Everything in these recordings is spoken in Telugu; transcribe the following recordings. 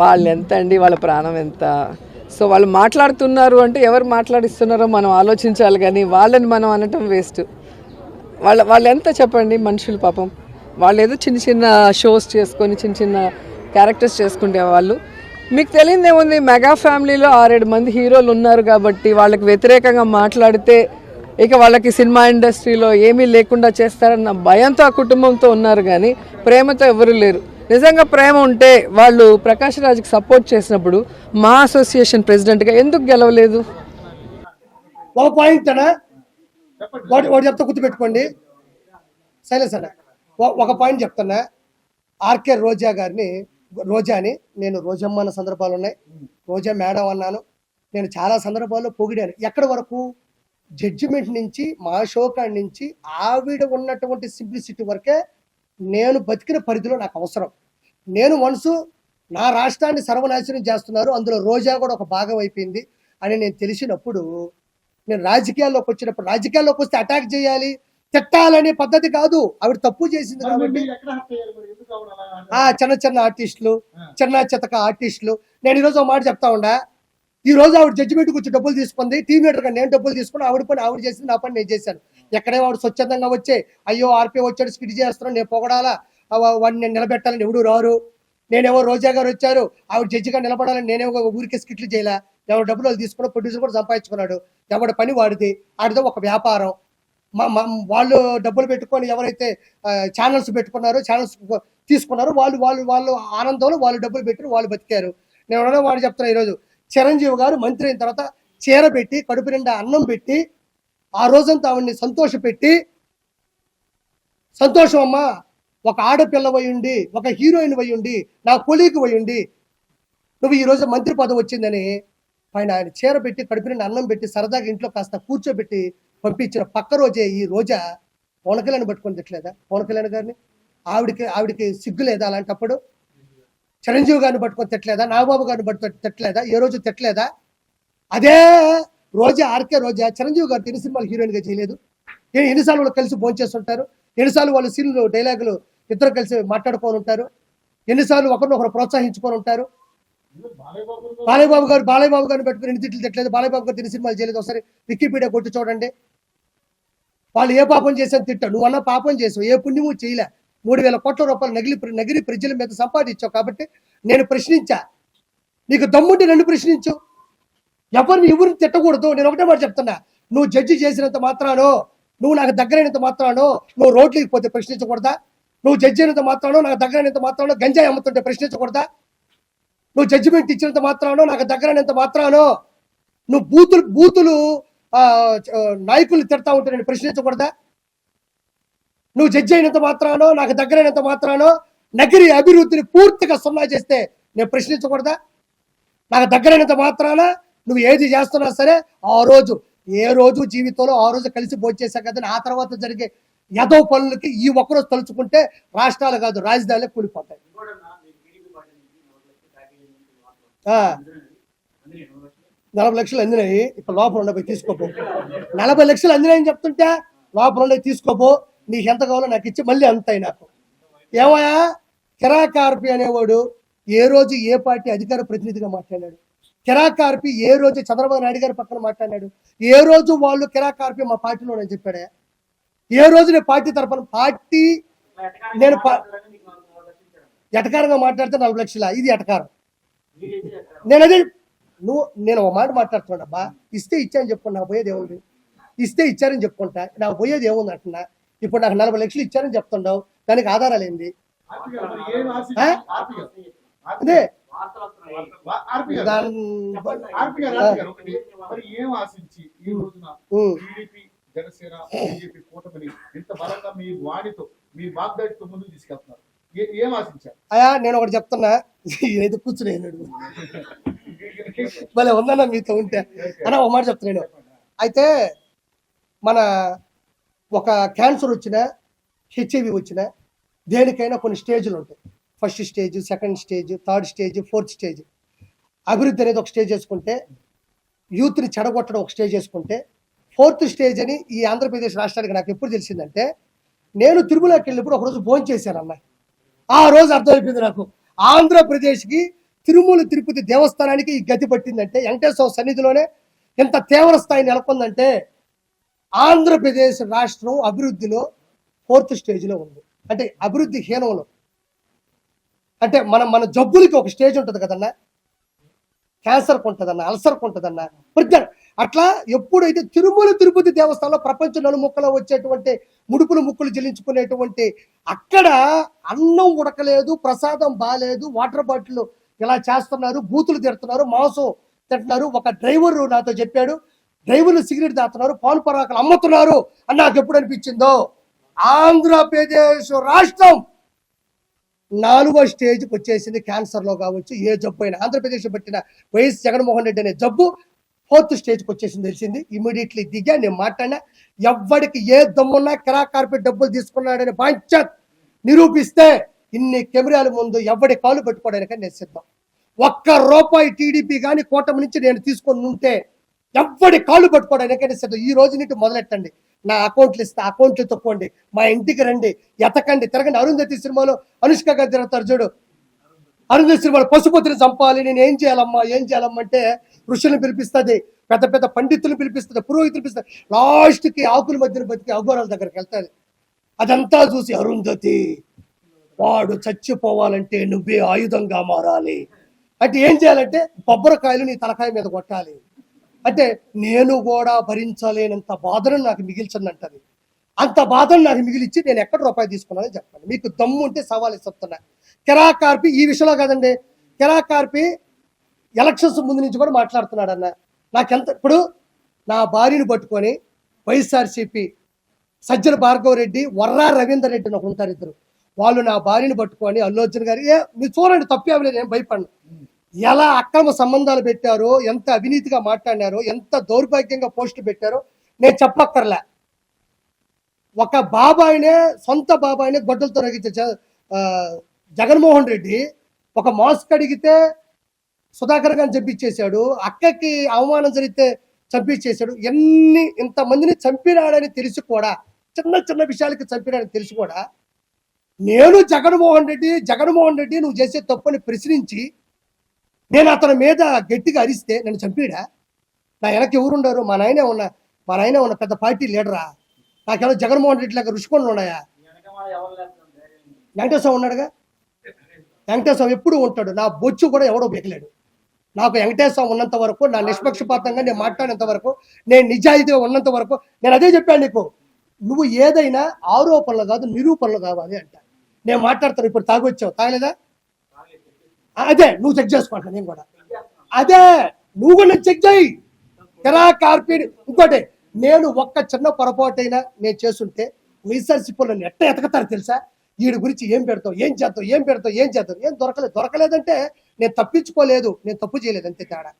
వాళ్ళు ఎంత అండి వాళ్ళ ప్రాణం ఎంత సో వాళ్ళు మాట్లాడుతున్నారు అంటే ఎవరు మాట్లాడిస్తున్నారో మనం ఆలోచించాలి కానీ వాళ్ళని మనం అనటం వేస్ట్. వాళ్ళ వాళ్ళు ఎంత చెప్పండి? మనుషులు పాపం. వాళ్ళు ఏదో చిన్న చిన్న షోస్ చేసుకొని చిన్న చిన్న క్యారెక్టర్స్ చేసుకుంటే వాళ్ళు. మీకు తెలియదు ఏముంది మెగా ఫ్యామిలీలో ఆరేడు మంది హీరోలు ఉన్నారు కాబట్టి వాళ్ళకి వ్యతిరేకంగా మాట్లాడితే ఇక వాళ్ళకి సినిమా ఇండస్ట్రీలో ఏమీ లేకుండా చేస్తారన్న భయంతో ఆ కుటుంబంతో ఉన్నారు కానీ ప్రేమతో ఎవరు లేరు. నిజంగా ప్రేమ ఉంటే వాళ్ళు ప్రకాష్ రాజుకి సపోర్ట్ చేసినప్పుడు మా అసోసియేషన్ ప్రెసిడెంట్గా ఎందుకు గెలవలేదు? ఒక పాయింట్ తడా వాటి వాటి చెప్తా గుర్తుపెట్టుకోండి. సైలెన్స్ అన్న. ఒక పాయింట్ చెప్తున్నా. ఆర్కే రోజా గారిని రోజాని నేను రోజమ్మ అన్న సందర్భాలు ఉన్నాయి. రోజా మేడం అన్నాను. నేను చాలా సందర్భాల్లో పొగిడాను. ఎక్కడి వరకు? జడ్జిమెంట్ నుంచి మా షోకాడ్ నుంచి ఆవిడ ఉన్నటువంటి సింప్లిసిటీ వరకే నేను బతికిన పరిధిలో నాకు అవసరం. నేను మనసు నా రాష్ట్రాన్ని సర్వనాశనం చేస్తున్నారు. అందులో రోజా కూడా ఒక భాగం అయిపోయింది అని నేను తెలిసినప్పుడు నేను రాజకీయాల్లోకి వచ్చినప్పుడు రాజకీయాల్లోకి వస్తే అటాక్ చేయాలి తిట్టాలనే పద్ధతి కాదు. ఆవిడ తప్పు చేసింది కాబట్టి ఆ చిన్న చిన్న ఆర్టిస్టులు చిన్న చితక ఆర్టిస్టులు నేను ఈరోజు ఒక మాట చెప్తా ఉండా? ఈ రోజు ఆవిడ జడ్జిమెంట్ వచ్చి డబ్బులు తీసుకుంది టీమ్ లీడర్గా నేను డబ్బులు తీసుకుని ఆవిడ పని ఆవిడ చేసింది నా పని నేను చేశాను. ఎక్కడే వాడు స్వచ్ఛందంగా వచ్చే అయ్యో ఆర్పీ వచ్చాడు స్కిట్ చేస్తున్నాను నేను పొగడాలా? వాడిని నేను నిలబెట్టాలని ఎవడు రారు. నేనేవో రోజా గారు వచ్చారు ఆవిడ జడ్జిగా నిలబడాలని నేనేమో ఊరికే స్కిట్లు చేయలే. ఎవరు డబ్బులు వాళ్ళు తీసుకున్న ప్రొడ్యూసర్ కూడా సంపాదించుకున్నాడు. ఎవడి పని వాడిది. ఆడిదో ఒక వ్యాపారం. మా మా- వాళ్ళు డబ్బులు పెట్టుకొని ఎవరైతే ఛానల్స్ పెట్టుకున్నారో ఛానల్స్ తీసుకున్నారో వాళ్ళు వాళ్ళు వాళ్ళు ఆనందంలో వాళ్ళు డబ్బులు పెట్టి వాళ్ళు బతికారు. నేను వాడు చెప్తున్నా ఈరోజు చిరంజీవి గారు మంత్రి అయిన తర్వాత చీర పెట్టి కడుపు నిండా అన్నం పెట్టి ఆ రోజంతా ఆవిడ్ని సంతోష పెట్టి సంతోషం అమ్మా ఒక ఆడపిల్ల ఉండి ఒక హీరోయిన్ ఉండి నా కొలీకి ఉండి నువ్వు ఈ రోజు మంత్రి పదవి వచ్చిందని పైన ఆయన చీర పెట్టి కడుపు నిండా అన్నం పెట్టి సరదాగా ఇంట్లో కాస్త కూర్చోబెట్టి పంపించిన పక్క రోజే ఈ రోజా పవన్ కళ్యాణ్ పట్టుకొని తిట్టలేదా? పవన్ కళ్యాణ్ గారిని? ఆవిడకి ఆవిడకి సిగ్గు లేదా అలాంటప్పుడు? చిరంజీవి గారిని పట్టుకొని తిట్టలేదా? నాగబాబు గారిని పట్టుకొని తిట్టలేదా? ఏ రోజు తిట్టలేదా? అదే రోజా ఆర్కే రోజా చిరంజీవి గారు ఎన్ని సినిమాలు హీరోయిన్గా చేయలేదు ఎన్నిసార్లు వాళ్ళు కలిసి భోంచేస్తుంటారు ఎన్నిసార్లు వాళ్ళు సీన్లు డైలాగులు ఇద్దరు కలిసి మాట్లాడుకొని ఉంటారు. ఎన్నిసార్లు ఒకరినొకరు ప్రోత్సహించుకొని ఉంటారు. బాలయ్యబాబు గారు బాలయ్యబాబు గారిని పెట్టుకుని ఎన్ని తిట్లు తిట్టలేదు. బాలయ్యబాబు గారు తిని సినిమాలు చేయలేదు. ఒకసారి వికీపీడియా కొట్టి చూడండి. వాళ్ళు ఏ పాపం చేశాను తిట్టావు నువ్వు అన్న పాపం చేసావు. ఏ పుణ్యము చేయలే. మూడు వేల కోట్ల రూపాయలు నగిలి నగిరి ప్రజల మీద సంపాదించావు కాబట్టి నేను ప్రశ్నించా. నీకు దమ్ముంటే నన్ను ప్రశ్నించు. ఎవరిని ఎవరిని తిట్టకూడదు. నేను ఒకటే మాట చెప్తున్నా. నువ్వు జడ్జి చేసినంత మాత్రానో నువ్వు నాకు దగ్గరైనంత మాత్రానో నువ్వు రోడ్లకి పోతే ప్రశ్నించకూడదా? నువ్వు జడ్జి అయినంత మాత్రానో నాకు దగ్గరైనంత మాత్రానో గంజాయి అమ్ముతుంటే ప్రశ్నించకూడదా? నువ్వు జడ్జిమెంట్ ఇచ్చినంత మాత్రానో నాకు దగ్గరైనంత మాత్రానో నువ్వు బూతులు బూతులు నాయకులు తిడతా ఉంటే నేను ప్రశ్నించకూడదా? నువ్వు జడ్జి అయినంత మాత్రానో నాకు దగ్గరైనంత మాత్రానో నగరి అభివృద్ధిని పూర్తిగా సున్నా చేస్తే నేను ప్రశ్నించకూడదా? నాకు దగ్గరైనంత మాత్రాన నువ్వు ఏది చేస్తున్నా సరే ఆ రోజు ఏ రోజు జీవితంలో ఆ రోజు కలిసి భోజేసా కదా ఆ తర్వాత జరిగే యదో పనులకి ఈ ఒక్కరోజు తలుచుకుంటే రాష్ట్రాలు కాదు రాజధానులే కూలిపోతాయి. నలభై లక్షలు అందినాయి. ఇప్పుడు లోపల ఉండబోయి తీసుకోపో. నలభై లక్షలు అందినాయని చెప్తుంటే లోపల ఉండే తీసుకోపో. నీకు ఎంత కావాలో నాకు ఇచ్చి మళ్ళీ అంతాయి నాకు. ఏమయ్యా? కిరాకార్పి అనేవాడు ఏ రోజు ఏ పార్టీ అధికార ప్రతినిధిగా మాట్లాడాడు. కిరాకార్పి ఏ రోజు చంద్రబాబు నాయుడు గారి పక్కన మాట్లాడాడు. ఏ రోజు వాళ్ళు కిరాకార్పి మా పార్టీలో నేను చెప్పాడే? ఏ రోజు నేను పార్టీ తరఫున పార్టీ నేను పా- ఎటకారంగా మాట్లాడితే నలభై లక్షల? ఇది ఎటకారం. నేను అదే నువ్వు నేను ఒక మాట మాట్లాడుతున్నా ఇస్తే ఇచ్చాను చెప్పుకున్నా నాకు పోయేది ఏముంది? ఇస్తే ఇచ్చారని చెప్పుకుంటా. నా పోయేది ఏముంది అంటున్నా? ఇప్పుడు నాకు నలభై లక్షలు ఇచ్చారని చెప్తుండవు దానికి ఆధారాలు ఏంది? అదే. దాని మరి ఏం ఆశించి ఈ రోజున ఉమ్. టీడీపీ జనసేన బీజేపీ కూటమిని ఇంత బలంగా మీ వాణితో మీ వాగ్దాటితో ముందుకు తీసుకెళ్తున్నారు? ఏ- ఏం ఆశించారు? అయా నేను ఒకటి చెప్తున్నా. ఏదో కూర్చుని అన్నాడు భలే ఉందన్న మీతో ఉంటే. అన్న ఒక మాట చెప్తున్నాను అయితే మన ఒక క్యాన్సర్ వచ్చినా హెచ్ఐవి వచ్చినా దేనికైనా కొన్ని స్టేజ్లు ఉంటాయి. First stage second stage third stage fourth stage అభివృద్ధి అనేది ఒక స్టేజ్ చేసుకుంటే యూత్ని చెడగొట్టడం ఒక స్టేజ్ చేసుకుంటే ఫోర్త్ స్టేజ్ అని ఈ ఆంధ్రప్రదేశ్ రాష్ట్రానికి నాకు ఎప్పుడు తెలిసిందంటే నేను తిరుమలకి వెళ్ళినప్పుడు ఒకరోజు భోజనం చేశాను అన్న ఆ రోజు అర్థమైపోయింది నాకు. ఆంధ్రప్రదేశ్కి తిరుమల తిరుపతి దేవస్థానానికి ఈ గతి పట్టిందంటే వెంకటేశ్వర సన్నిధిలోనే ఎంత తీవ్ర స్థాయి నెలకొందంటే ఆంధ్రప్రదేశ్ రాష్ట్రం అభివృద్ధిలో ఫోర్త్ స్టేజ్లో ఉంది. అంటే అభివృద్ధి హీనంలో. అంటే మనం మన జబ్బులకి ఒక స్టేజ్ ఉంటుంది కదన్నా? క్యాన్సర్కి ఉంటుందన్న అల్సర్కి ఉంటుందన్న ప్రతి అట్లా ఎప్పుడైతే తిరుమల తిరుపతి దేవస్థానంలో ప్రపంచ నలుముక్కలో వచ్చేటువంటి ముడుపులు ముక్కులు చెల్లించుకునేటువంటి అక్కడ అన్నం ఉడకలేదు ప్రసాదం బాగాలేదు వాటర్ బాటిల్ ఇలా చేస్తున్నారు బూతులు తిడుతున్నారు మాంసం తింటున్నారు. ఒక డ్రైవర్ నాతో చెప్పాడు డ్రైవర్లు సిగరెట్ దాతున్నారు పాలు పరాకులు అమ్ముతున్నారు అని నాకు ఎప్పుడు అనిపించిందో ఆంధ్రప్రదేశ్ రాష్ట్రం నాలుగో స్టేజ్కి వచ్చేసింది క్యాన్సర్లో కావచ్చు ఏ జబ్బు అయినా. ఆంధ్రప్రదేశ్ పట్టిన వైఎస్ జగన్మోహన్ రెడ్డి అనే జబ్బు ఫోర్త్ స్టేజ్కి వచ్చేసింది తెలిసింది. ఇమీడియట్లీ దిగా నేను మాట్లాడినా ఎవ్వడికి ఏ దమ్మున్నా కిరా కార్పెట్ డబ్బులు తీసుకున్నాడని పంచాయత్ నిరూపిస్తే ఇన్ని కెమెరాల ముందు ఎవడి కాలు పెట్టుకోవడానికి నేను సిద్ధం. ఒక్క రూపాయి టీడీపీ కానీ కూటమి నుంచి నేను తీసుకొని ఉంటే ఎవడి కాళ్ళు పట్టుకోవడానికి సరే ఈ రోజు నీటి మొదలెట్టండి. నా అకౌంట్లు ఇస్తా అకౌంట్లు తొక్కండి. మా ఇంటికి రండి. ఎతకండి. తిరగండి. అరుంధతి సినిమాలో అనుష్క గారు తిరుగుతారు చూడు. అరుంధతి సినిమాలో పశుపతిని చంపాలి. నేను ఏం చేయాలమ్మా ఏం చేయాలమ్మా అంటే ఋషులను పిలిపిస్తుంది పెద్ద పెద్ద పండితులు పిలిపిస్తుంది పురోహితులు పిలుస్తుంది లాస్ట్కి ఆకుల మధ్యన బతికి అఘోరాల దగ్గరికి వెళ్తాది అదంతా చూసి అరుంధతి వాడు చచ్చిపోవాలంటే నువ్వే ఆయుధంగా మారాలి. అంటే ఏం చేయాలంటే కొబ్బరికాయలు నీ తలకాయ మీద కొట్టాలి. అంటే నేను కూడా భరించలేనంత బాధను నాకు మిగిల్చిందంటది. అంత బాధను నాకు మిగిలిచ్చి నేను ఎక్కడ రూపాయి తీసుకున్నానని చెప్పండి మీకు దమ్ము ఉంటే సవాలు ఇస్తున్నా. కెరా కార్పి ఈ విషయంలో కాదండి. కెరా కార్పి ఎలక్షన్స్ ముందు నుంచి కూడా మాట్లాడుతున్నాడు అన్న నాకెంత ఇప్పుడు నా భార్యను పట్టుకొని వైఎస్ఆర్సీపీ సజ్జల భార్గవ రెడ్డి వర్రా రవీందర్ రెడ్డి నాకు ఉంటారు ఇద్దరు. వాళ్ళు నా భార్యను పట్టుకొని అల్లు అర్జున్ గారు ఏ మీరు చూడండి తప్పేమలేదు నేను భయపడను. ఎలా అక్రమ సంబంధాలు పెట్టారో ఎంత అవినీతిగా మాట్లాడినారో ఎంత దౌర్భాగ్యంగా పోస్టు పెట్టారో నేను చెప్పక్కర్లే. ఒక బాబాయినే సొంత బాబాయినే గొడ్డలతో రగించే జగన్మోహన్ రెడ్డి ఒక మాస్క్ అడిగితే సుధాకర్ గారిని చంపించేశాడు అక్కకి అవమానం జరిగితే చంపించేశాడు ఎన్ని ఇంతమందిని చంపినాడని తెలిసి కూడా చిన్న చిన్న విషయాలకి చంపినాడని తెలిసి కూడా నేను జగన్మోహన్ రెడ్డి జగన్మోహన్ రెడ్డి నువ్వు చేసే తప్పుని ప్రశ్నించి నేను అతని మీద గట్టిగా అరిస్తే నన్ను చంపేడా? నా వెనక ఎవరుండారు మా నాయనే ఉన్న మా నాయనే ఉన్న పెద్ద పార్టీ లీడరా? నాకేమో జగన్మోహన్ రెడ్డి లాగా రుషికొండలు ఉన్నాయా? వెంకటేశ్వర ఉన్నాడుగా? వెంకటేశ్వర ఎప్పుడు ఉంటాడు? నా బొచ్చు కూడా ఎవడో బెకలేడు నాకు వెంకటేశ్వర ఉన్నంత వరకు నా నిష్పక్షపాతంగా నేను మాట్లాడినంత వరకు నేను నిజాయితీగా ఉన్నంత వరకు నేను అదే చెప్పాను నీకు. నువ్వు ఏదైనా ఆరోపణలు కాదు నిరూపణలు కావాలి అంట. నేను మాట్లాడతాను ఇప్పుడు తాగొచ్చావు. తాగలేదా? అదే నువ్వు చెక్ చేసుకుంటా నేను కూడా. అదే నువ్వు కూడా చెక్ చేయి. తెరా కార్పీడ్. ఇంకోటి నేను ఒక్క చిన్న పొరపాటైనా నేను చేస్తుంటే రీసెర్చ్ నన్ను ఎట్ట ఎతకతారు తెలుసా? వీడి గురించి ఏం పెడతావు ఏం చేస్తావు ఏం పెడతావు ఏం చేస్తావు? ఏం దొరకలేదు. దొరకలేదంటే నేను తప్పించుకోలేదు నేను తప్పు చేయలేదు అంతే తేడా.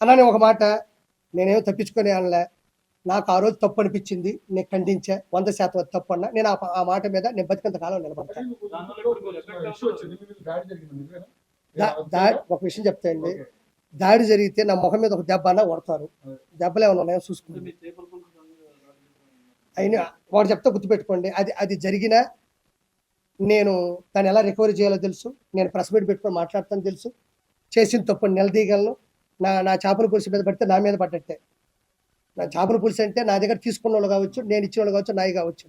అలా నేను ఒక మాట నేనేమో తప్పించుకునే అనలే నాకు ఆ రోజు తప్పు అనిపించింది. నేను ఖండించా. వంద శాతం అది తప్పు అన్నా. నేను ఆ- మాట మీద నేను బతికంత కాలం నిలబడతాను ఒక విషయం చెప్తాయండి. దాడి జరిగితే నా ముఖం మీద ఒక దెబ్బ అన్నా కొడతారు. దెబ్బలు ఏమైనా ఉన్నాయో చూసుకుంటాను అయినా వాడు చెప్తే గుర్తుపెట్టుకోండి. అది అది జరిగినా నేను దాన్ని ఎలా రికవరీ చేయాలో తెలుసు. నేను ప్రెస్ మీట్ పెట్టుకొని మాట్లాడతాను తెలుసు. చేసిన తప్పు నిలదీయగలను. నా నా చేపల పులుసు మీద పడితే నా మీద పడ్డట్టే. నా చేపల పులుసు అంటే నా దగ్గర తీసుకున్న వాళ్ళు కావచ్చు నేను ఇచ్చిన వాళ్ళు కావచ్చు నాయి కావచ్చు.